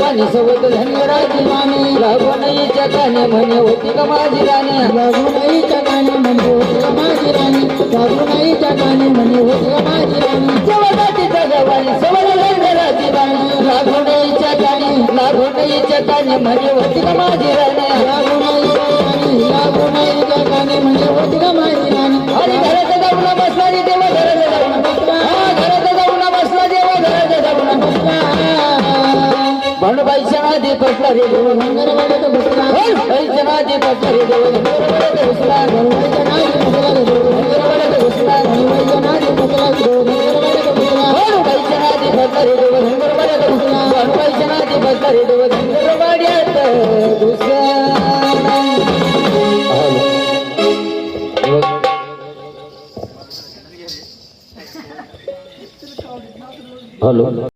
कानी सोबत धनगराची माने लागूनईच्या काने म्हणे होती का माझी राणी? लागूनईच्या काने म्हणजे होती का माझी राणी? लागूनईच्या काने म्हणजे होती का माझी राणी? जवळातीचा जवानी सवड धनगराची राणी लागूनईच्या काने लागूनईच्या काने म्हणे होती का माझी राणी? लागूनईच्या काने लागूनईच्या काने म्हणजे होती का माझी राणी? आणि घरात जाऊन बसला रे देवा घरात जाऊन बसला. घरात जाऊन बसला देवा घरात जाऊन बसला. ಬಂಡು ಬೈಸವಾದಿ ಪಟ್ಟರಿ ಬೈಸವಾದಿ ಪಟ್ಟರಿ ಬೈಸನಾದಿ ಪಟ್ಟರಿ ಮಾಡ್ಯಾತ ಹಲೋ